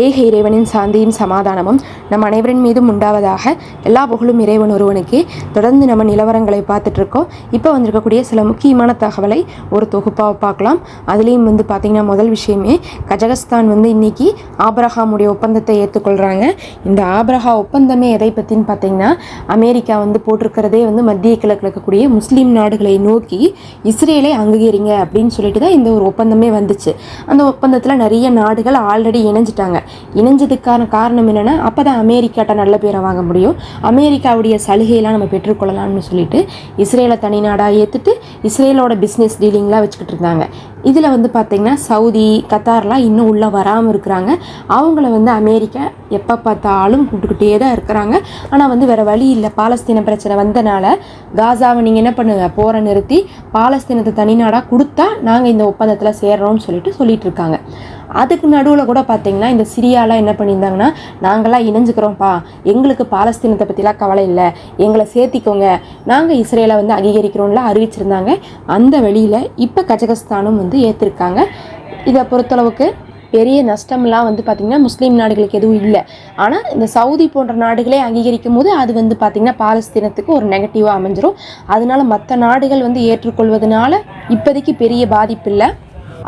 ஏக இறைவனின் சாந்தியும் சமாதானமும் நம் அனைவரின் மீதும் உண்டாவதாக எல்லா புகழும் இறைவன் ஒருவனுக்கே. தொடர்ந்து நம்ம நிலவரங்களை பார்த்துட்ருக்கோம் இப்போ வந்திருக்கக்கூடிய சில முக்கியமான தகவலை ஒரு தொகுப்பாக பார்க்கலாம். அதுலேயும் வந்து பார்த்திங்கன்னா முதல் விஷயமே கஜகஸ்தான் வந்து இன்னைக்கு ஆப்ரஹாமுடைய ஒப்பந்தத்தை ஏற்றுக்கொள்கிறாங்க இந்த ஆப்ரஹா ஒப்பந்தமே எதை பற்றின்னு பார்த்திங்கன்னா அமெரிக்கா வந்து போட்டிருக்கிறதே வந்து மத்திய கிழக்கில் இருக்கக்கூடிய முஸ்லீம் நாடுகளை நோக்கி இஸ்ரேலை அங்கீகரிங்க அப்படின்னு சொல்லிட்டு தான் இந்த ஒரு ஒப்பந்தமே வந்துச்சு. அந்த ஒப்பந்தத்தில் நிறைய நாடுகள் ஆல்ரெடி இணைஞ்சிட்டாங்க. இணைஞ்சதுக்கான காரணம் என்னென்னா அப்போ தான் அமெரிக்காட்ட நல்ல பேரை வாங்க முடியும். அமெரிக்காவுடைய சலுகையெல்லாம் நம்ம பெற்றுக்கொள்ளலாம்னு சொல்லிட்டு இஸ்ரேலை தனி நாடாக ஏற்றுட்டு இஸ்ரேலோட பிஸ்னஸ் டீலிங்லாம் வச்சுக்கிட்டு இருந்தாங்க. இதில் வந்து பார்த்திங்கன்னா சவுதி கத்தார்லாம் இன்னும் உள்ளே வராமல் இருக்கிறாங்க. அவங்கள வந்து அமெரிக்கா எப்போ பார்த்தாலும் கூப்பிட்டுக்கிட்டே தான் இருக்கிறாங்க. ஆனால் வந்து வேறு வழி இல்லை. பாலஸ்தீன பிரச்சனை வந்தனால காசாவை நீங்கள் என்ன பண்ணுங்க போரை நிறுத்தி பாலஸ்தீனத்தை தனிநாடாக கொடுத்தா நாங்கள் இந்த ஒப்பந்தத்தில் சேர்றோம்னு சொல்லிட்டு சொல்லிட்டு இருக்காங்க. அதுக்கு நடுவில் கூட பார்த்தீங்கன்னா இந்த சிரியாலாம் என்ன பண்ணியிருந்தாங்கன்னா நாங்களாம் இணைஞ்சுக்கிறோம்ப்பா. எங்களுக்கு பாலஸ்தீனத்தை பற்றிலாம் கவலை இல்லை. எங்களை சேர்த்திக்கோங்க. நாங்கள் இஸ்ரேலை வந்து அங்கீகரிக்கிறோம்லாம் அறிவிச்சிருந்தாங்க. அந்த வழியில் இப்போ கஜகஸ்தானும் வந்து ஏற்றிருக்காங்க இதை பொறுத்தளவுக்கு பெரிய நஷ்டம்லாம் வந்து பார்த்திங்கன்னா முஸ்லீம் நாடுகளுக்கு எதுவும் இல்லை. ஆனால் இந்த சவுதி போன்ற நாடுகளே அங்கீகரிக்கும் போது அது வந்து பார்த்திங்கன்னா பாலஸ்தீனத்துக்கு ஒரு நெகட்டிவாக அமைஞ்சிரும். அதனால மற்ற நாடுகள் வந்து ஏற்றுக்கொள்வதனால இப்போதைக்கு பெரிய பாதிப்பு இல்லை.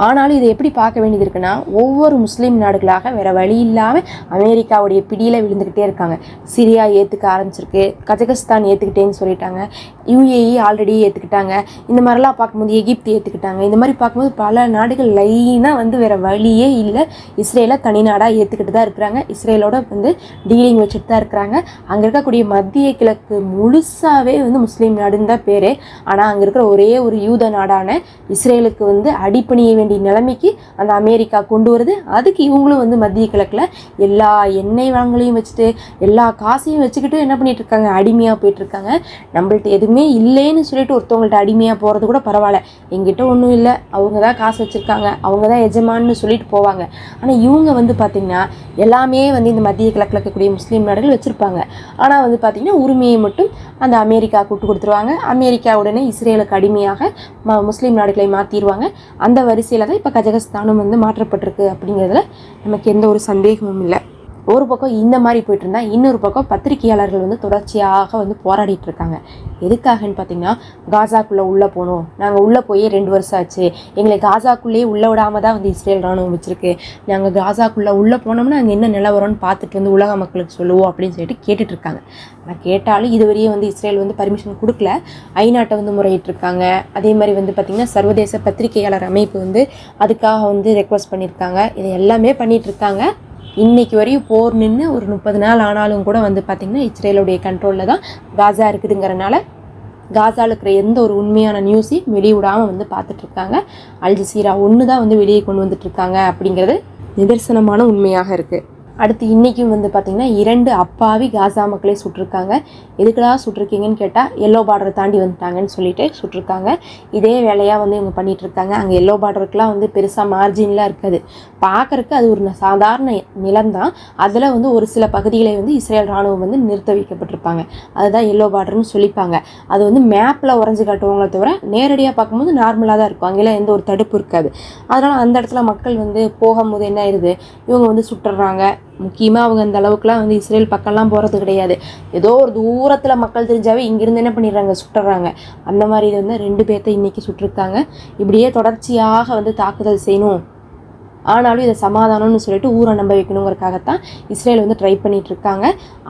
ஆனாலும் இதை எப்படி பார்க்க வேண்டியது இருக்குன்னா ஒவ்வொரு முஸ்லீம் நாடுகளாக வேறு வழி இல்லாமல் அமெரிக்காவுடைய பிடியில் விழுந்துக்கிட்டே இருக்காங்க. சிரியா ஏற்றுக்க ஆரம்பிச்சிருக்கு. கஜகஸ்தான் ஏற்றுக்கிட்டேன்னு சொல்லிட்டாங்க. யுஏஇ ஆல்ரெடி ஏற்றுக்கிட்டாங்க இந்த மாதிரிலாம் பார்க்கும்போது எகிப்து ஏற்றுக்கிட்டாங்க இந்த மாதிரி பார்க்கும்போது பல நாடுகள் லைனாக வந்து வேறு வழியே இல்லை. இஸ்ரேலை தனி நாடாக ஏற்றுக்கிட்டு தான் இருக்கிறாங்க. இஸ்ரேலோட வந்து டீலிங் வச்சுட்டு தான் இருக்கிறாங்க. அங்கே இருக்கக்கூடிய மத்திய கிழக்கு முழுசாகவே வந்து முஸ்லீம் நாடுன்னு தான் பேர். ஆனால் அங்கே இருக்கிற ஒரே ஒரு யூத நாடான இஸ்ரேலுக்கு வந்து அடிப்பணிய வேண்டிய நிலைமைக்கு அந்த அமெரிக்கா கொண்டு வருது. அதுக்கு இவங்களும் வந்து மத்திய கிழக்கில் எல்லா எண்ணெய் வளங்களையும் வச்சுட்டு எல்லா காசையும் வச்சுக்கிட்டு என்ன பண்ணிட்டு இருக்காங்க? அடிமையாக போயிட்டுருக்காங்க நம்மள்ட்ட எதுவுமே இல்லைன்னு சொல்லிட்டு ஒருத்தவங்கள்ட்ட அடிமையாக போகிறது கூட பரவாயில்ல. எங்கிட்ட ஒன்றும் இல்லை. அவங்க தான் காசு வச்சுருக்காங்க. அவங்க தான் எஜமான்னு சொல்லிட்டு போவாங்க. ஆனால் இவங்க வந்து பார்த்திங்கன்னா எல்லாமே வந்து இந்த மத்திய கிழக்கில் இருக்கக்கூடிய முஸ்லீம் நாடுகள் வச்சுருப்பாங்க. ஆனால் வந்து பார்த்திங்கன்னா உரிமையை மட்டும் அந்த அமெரிக்கா கூட்டு கொடுத்துருவாங்க. அமெரிக்கா உடனே இஸ்ரேலுக்கு அடிமையாக ம முஸ்லீம் நாடுகளை மாற்றிடுவாங்க அந்த வரிசையில் தான் இப்போ கஜகஸ்தானும் வந்து மாற்றப்பட்டிருக்கு அப்படிங்கிறதுல நமக்கு எந்த ஒரு சந்தேகமும் இல்லை. ஒரு பக்கம் இந்த மாதிரி போயிட்டு இருந்தா இன்னொரு பக்கம் பத்திரிகையாளர்கள் வந்து தொடர்ச்சியாக வந்து போராடிட்டு இருக்காங்க. எதுக்காகன்னு பார்த்தீங்கன்னா காசாக்குள்ளே உள்ளே போகணும் நாங்கள் உள்ளே போய் ரெண்டு வருஷம் ஆச்சு. எங்களை காசாக்குள்ளேயே உள்ளே விடாம தான் வந்து இஸ்ரேல் ராணுவம் வச்சிருக்கு. நாங்கள் காசாக்குள்ளே உள்ளே போனோம்னா அங்கே என்ன நிலவரம்னு பார்த்துட்டு வந்து உலக மக்களுக்கு சொல்லுவோம் அப்படின்னு சொல்லிட்டு கேட்டுட்டு இருக்காங்க. ஆனால் கேட்டாலும் இதுவரையும் வந்து இஸ்ரேல் வந்து பர்மிஷன் கொடுக்கல. ஐநாட்டை வந்து முறையிட்டிருக்காங்க அதே மாதிரி வந்து பார்த்திங்கன்னா சர்வதேச பத்திரிகையாளர் அமைப்பு வந்து அதுக்காக வந்து ரெக்வஸ்ட் பண்ணியிருக்காங்க இதை எல்லாமே பண்ணிட்டு இன்னைக்கு வரையும் போர் நின்று ஒரு முப்பது நாள் ஆனாலும் கூட வந்து பார்த்திங்கன்னா இஸ்ரேலுடைய கண்ட்ரோலில் தான் காசா இருக்குதுங்கிறனால காசாவில் இருக்கிற எந்த ஒரு உண்மையான நியூஸையும் வெளியிடாமல் வந்து பார்த்துட்ருக்காங்க அல்ஜசீரா ஒன்று தான் வந்து வெளியே கொண்டு வந்துட்டுருக்காங்க அப்படிங்கிறது நிதர்சனமான உண்மையாக இருக்குது அடுத்து இன்றைக்கும் வந்து பார்த்திங்கன்னா இரண்டு அப்பாவி காசா மக்களே சுட்டிருக்காங்க எதுக்குடா சுட்டிருக்கீங்கன்னு கேட்டால் எல்லோ பார்டரை தாண்டி வந்துட்டாங்கன்னு சொல்லிட்டு சுட்டிருக்காங்க இதே வேலையாக வந்து இவங்க பண்ணிகிட்ருக்காங்க இருக்காங்க அங்கே எல்லோ பார்டருக்குலாம் வந்து பெருசாக மார்ஜின்லாம் இருக்காது. பார்க்கறக்கு அது ஒரு ந- சாதாரண நிலம்தான் அதில் வந்து ஒரு சில பகுதிகளை வந்து இஸ்ரேல் ராணுவம் வந்து நிறுத்த வைக்கப்பட்டிருப்பாங்க. அதுதான் எல்லோ பார்டர்னு சொல்லிப்பாங்க. அது வந்து மேப்பில் உறைஞ்சு காட்டுவாங்களே தவிர நேரடியாக பார்க்கும்போது நார்மலாக தான் இருக்கும். அங்கெல்லாம் எந்த ஒரு தடுப்பு இருக்காது. அதனால் அந்த இடத்துல மக்கள் வந்து போகும்போது என்ன ஆயிடுது? இவங்க வந்து சுட்டுறாங்க. முக்கியமாக அவங்க அந்த அளவுக்குலாம் வந்து இஸ்ரேல் பக்கம்லாம் போகிறது கிடையாது. ஏதோ ஒரு தூரத்தில் மக்கள் தெரிஞ்சாவே இங்கேருந்து என்ன பண்ணிடுறாங்க? சுட்டுறாங்க. அந்த மாதிரி இது வந்து ரெண்டு பேர்த்த இன்றைக்கி சுட்டிருக்காங்க. இப்படியே தொடர்ச்சியாக வந்து தாக்குதல் செய்யணும். ஆனாலும் இதை சமாதானம்னு சொல்லிட்டு ஊரை நம்ப வைக்கணுங்கிறக்காகத்தான் இஸ்ரேல் வந்து ட்ரை பண்ணிகிட்டு இருக்காங்க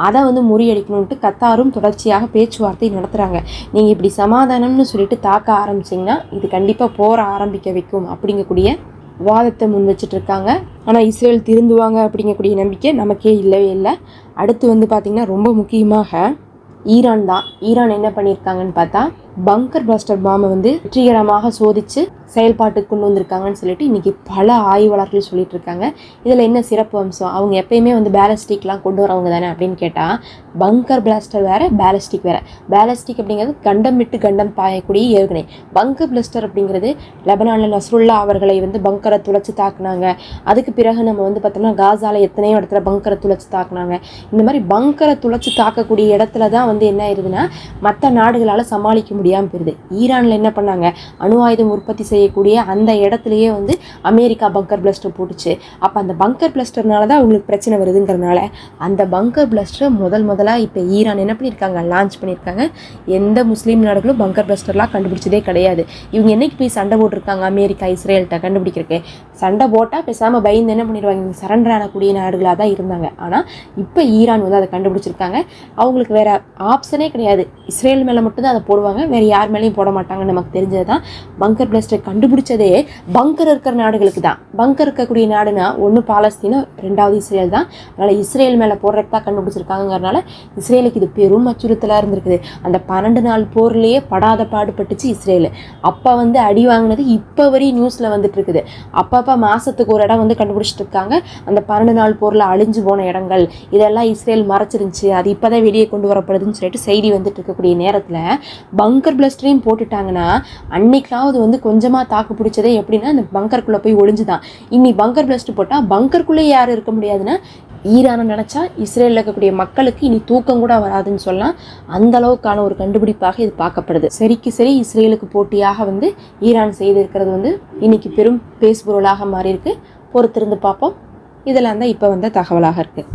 அதை வந்து முறியடிக்கணும்ட்டு கத்தாரும் தொடர்ச்சியாக பேச்சுவார்த்தை நடத்துகிறாங்க நீங்கள் இப்படி சமாதானம்னு சொல்லிட்டு தாக்க ஆரம்பிச்சிங்கன்னா இது கண்டிப்பாக போற ஆரம்பிக்க வைக்கும் அப்படிங்கக்கூடிய வாதத்தை முன் வச்சுட்டு இருக்காங்க. ஆனால் இஸ்ரேல் திருந்துவாங்க அப்படிங்கக்கூடிய நம்பிக்கை நமக்கே இல்லவே இல்லை. அடுத்து வந்து பார்த்திங்கன்னா ரொம்ப முக்கியமாக ஈரான் தான். ஈரான் என்ன பண்ணியிருக்காங்கன்னு பார்த்தா பங்கர் பிளாஸ்டர் பாம்பை வந்து வெற்றிகரமாக சோதித்து செயல்பாட்டுக்கு கொண்டு வந்திருக்காங்கன்னு சொல்லிட்டு இன்றைக்கி பல ஆய்வாளர்கள் சொல்லிட்டு இருக்காங்க இதில் என்ன சிறப்பு அம்சம்? அவங்க எப்பயுமே வந்து பேலஸ்டிக்லாம் கொண்டு வரவங்க தானே அப்படின்னு கேட்டால் பங்கர் பிளாஸ்டர் வேறு பேலஸ்டிக் வேறு. பேலஸ்டிக் அப்படிங்கிறது கண்டம் விட்டு கண்டம் பாயக்கூடிய ஏவுகணை. பங்கர் பிளாஸ்டர் அப்படிங்கிறது லெபனானில் நஸ்ருல்லா அவர்களை வந்து பங்கரை துளைச்சி தாக்குனாங்க. அதுக்கு பிறகு நம்ம வந்து பார்த்தோம்னா காசால எத்தனையோ இடத்துல பங்கரை துளைச்சி தாக்குனாங்க. இந்த மாதிரி பங்கரை துளைச்சி தாக்கக்கூடிய இடத்துல தான் வந்து என்ன ஆயிருதுன்னா மற்ற நாடுகளால் சமாளிக்க முடியும். முடியாமல் போயிருது. ஈரானில் என்ன பண்ணாங்க? அணு ஆயுதம் உற்பத்தி செய்யக்கூடிய அந்த இடத்துலையே வந்து அமெரிக்கா பங்கர் பிளஸ்டர் போட்டுச்சு. அப்போ அந்த பங்கர் பிளஸ்டர்னால தான் அவங்களுக்கு பிரச்சனை வருதுங்கிறனால அந்த பங்கர் பிளஸ்டரை முதல் முதலாக இப்போ ஈரான் என்ன பண்ணியிருக்காங்க? லான்ச் பண்ணியிருக்காங்க. எந்த முஸ்லீம் நாடுகளும் பங்கர் பிளஸ்டர்லாம் கண்டுபிடிச்சதே கிடையாது. இவங்க என்னைக்கு போய் சண்டை போட்டிருக்காங்க அமெரிக்கா இஸ்ரேல்கிட்ட கண்டுபிடிக்கிறக்கு சண்டை போட்டால் பேசாமல் பயந்து என்ன பண்ணிடுவாங்க? இவங்க சரண்டர் ஆனக்கூடிய நாடுகளாக தான் இருந்தாங்க. ஆனால் இப்போ ஈரான் வந்து அதை கண்டுபிடிச்சிருக்காங்க. அவங்களுக்கு வேற ஆப்ஷனே கிடையாது. இஸ்ரேல் மேலே மட்டும்தான் அதை போடுவாங்க. வேறு யார் மேலேயும் போட மாட்டாங்கன்னு நமக்கு தெரிஞ்சது தான் பங்கர் பிளஸ்டர் கண்டுபிடிச்சதே பங்கர் இருக்கிற நாடுகளுக்கு தான். பங்கர் இருக்கக்கூடிய நாடுனா ஒன்று பாலஸ்தீனம் ரெண்டாவது இஸ்ரேல் தான். அதனால் இஸ்ரேல் மேலே போடுறதுக்கு தான் கண்டுபிடிச்சிருக்காங்கங்கிறனால இஸ்ரேலுக்கு இது பெரும் அச்சுறுத்தலாக இருந்திருக்குது. அந்த பன்னெண்டு நாள் போர்லேயே படாத பாடுபட்டுச்சு இஸ்ரேல். அப்போ வந்து அடி வாங்கினது இப்போ வரையும் நியூஸில் வந்துட்டு இருக்குது அப்பப்போ மாதத்துக்கு ஒரு இடம் வந்து கண்டுபிடிச்சிட்டு இருக்காங்க. அந்த பன்னெண்டு நாள் போரில் அழிஞ்சு போன இடங்கள் இதெல்லாம் இஸ்ரேல் மறைச்சிருந்துச்சு. அது இப்போ தான் வெளியே கொண்டு வரப்படுதுன்னு சொல்லிட்டு செய்தி வந்துட்டு இருக்கக்கூடிய நேரத்தில் பங்கர் பிளஸ்டரையும் போட்டுட்டாங்கன்னா அன்னைக்காவது வந்து கொஞ்சமாக தாக்கு பிடிச்சதே எப்படின்னா அந்த பங்கருக்குள்ளே போய் ஒளிஞ்சுதான். இன்னி பங்கர் பிளஸ்டர் போட்டால் பங்கருக்குள்ளே யாரும் இருக்க முடியாதுன்னா ஈரானை நினச்சா இஸ்ரேலில் இருக்கக்கூடிய மக்களுக்கு இனி தூக்கம் கூட வராதுன்னு சொல்லலாம். அந்த அளவுக்கான ஒரு கண்டுபிடிப்பாக இது பார்க்கப்படுது. சரிக்கு சரி இஸ்ரேலுக்கு போட்டியாக வந்து ஈரான் செய்திருக்கிறது வந்து இன்னைக்கு பெரும் பேசுபொருளாக மாறியிருக்கு. பொறுத்திருந்து பார்ப்போம். இதெல்லாம் தான் இப்போ வந்த தகவலாக இருக்குது